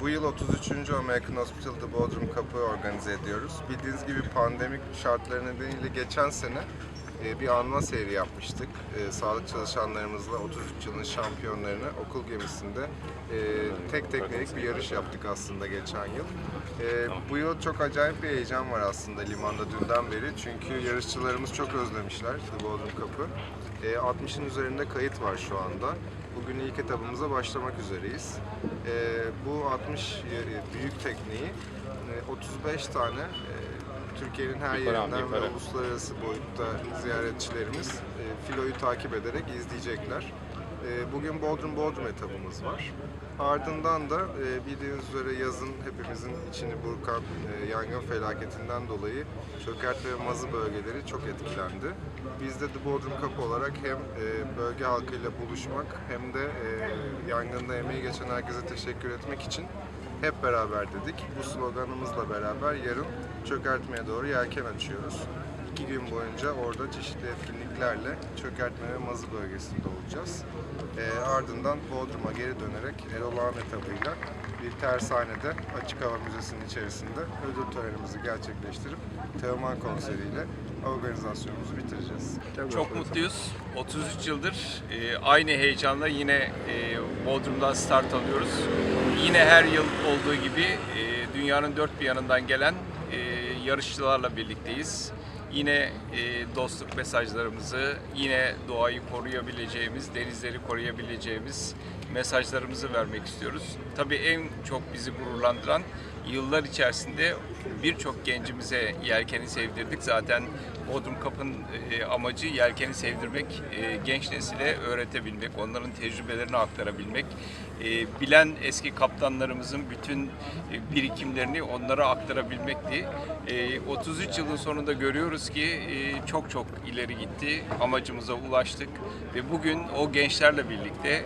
bu yıl 33. American Hospital'da Bodrum Cup'ı organize ediyoruz. Bildiğiniz gibi pandemik şartları nedeniyle geçen sene bir anma seyri yapmıştık. E, sağlık çalışanlarımızla 33 yılın şampiyonlarını okul gemisinde e, tek teknelik bir yarış yaptık aslında geçen yıl. E, bu yıl çok acayip bir heyecan var aslında limanda dünden beri. Çünkü yarışçılarımız çok özlemişler The Bodrum Cup'ı. E, 60'ın üzerinde kayıt var şu anda. Bugün ilk etabımıza başlamak üzereyiz. E, bu 60 y- büyük tekneyi e, 35 tane e, Türkiye'nin her Yukarı yerinden yukarı. ve uluslararası boyutta ziyaretçilerimiz e, filoyu takip ederek izleyecekler. E, bugün Bodrum Bodrum etabımız var. Ardından da e, bildiğiniz üzere yazın hepimizin içini burkan e, yangın felaketinden dolayı çökertme ve mazı bölgeleri çok etkilendi. Biz de The Bodrum Cup olarak hem e, bölge halkıyla buluşmak hem de e, yangında emeği geçen herkese teşekkür etmek için hep beraber dedik. Bu sloganımızla beraber yarın çökertmeye doğru yelken açıyoruz. İki gün boyunca orada çeşitli etkinliklerle çökertme ve mazı bölgesinde olacağız. Ee, ardından Bodrum'a geri dönerek Erol Ağan etabıyla bir tersanede Açık Hava Müzesi'nin içerisinde ödül törenimizi gerçekleştirip Teoman konseriyle organizasyonumuzu bitireceğiz. Çok mutluyuz. 33 yıldır e, aynı heyecanla yine e, Bodrum'dan start alıyoruz. Yine her yıl olduğu gibi e, dünyanın dört bir yanından gelen e, yarışçılarla birlikteyiz. Yine e, dostluk mesajlarımızı, yine doğayı koruyabileceğimiz, denizleri koruyabileceğimiz mesajlarımızı vermek istiyoruz. Tabii en çok bizi gururlandıran yıllar içerisinde birçok gencimize yelkeni sevdirdik. Zaten Bodrum Cup'ın e, amacı yelkeni sevdirmek, e, genç nesile öğretebilmek, onların tecrübelerini aktarabilmek. E, bilen eski kaptanlarımızın bütün e, birikimlerini onlara aktarabilmekti. E, 33 yılın sonunda görüyoruz ki çok çok ileri gitti, amacımıza ulaştık ve bugün o gençlerle birlikte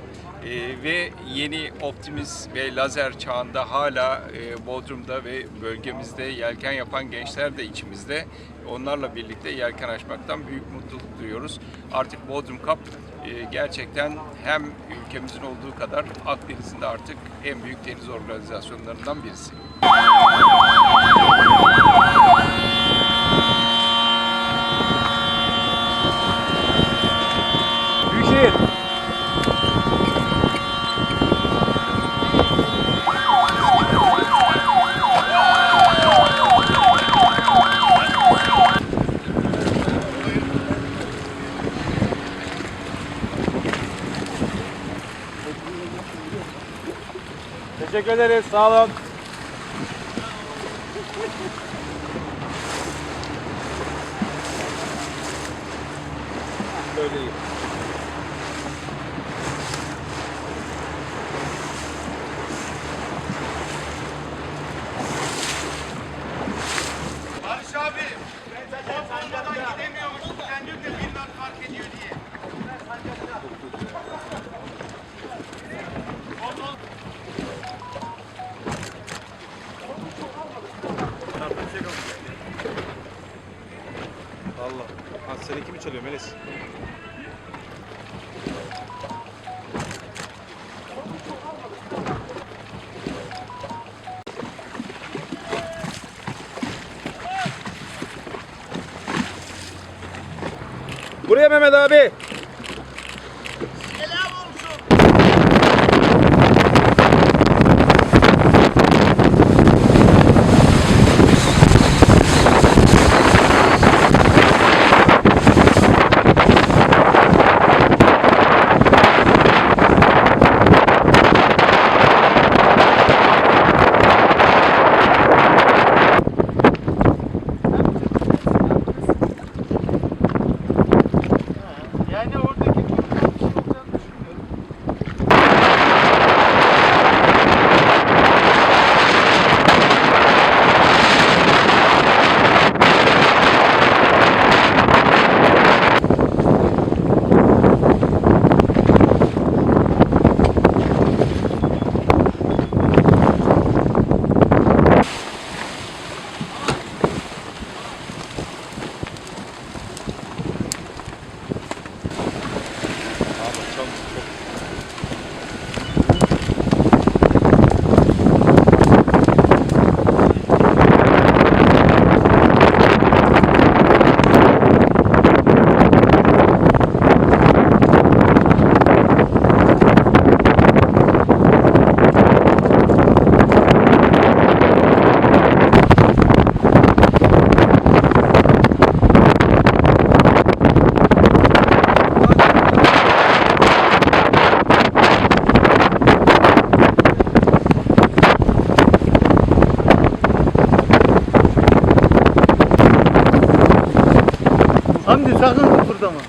ve yeni Optimus ve lazer çağında hala e, Bodrum'da ve bölgemizde yelken yapan gençler de içimizde. Onlarla birlikte yelken açmaktan büyük mutluluk duyuyoruz. Artık Bodrum Cup e, gerçekten hem ülkemizin olduğu kadar Akdeniz'in de artık en büyük deniz organizasyonlarından birisi. Teşekkür ederiz. Sağ olun. Böyle iyi. Allah. Ha, seninki mi çalıyor Melis? Buraya Mehmet abi. burada mı?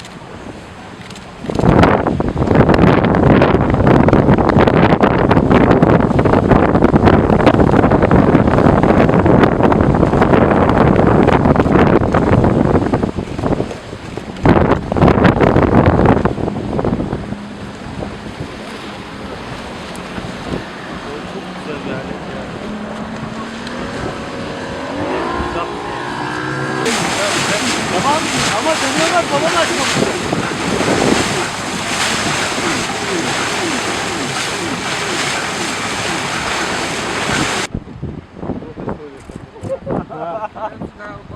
아마 동료가 걸어가지고 Now.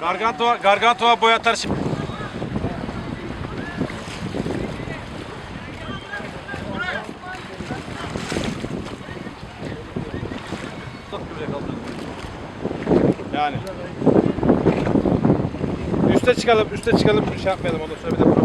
Gargantua, Gargantua boyatar şimdi. Yani. Üste çıkalım, üste çıkalım. Şey yapmayalım bir de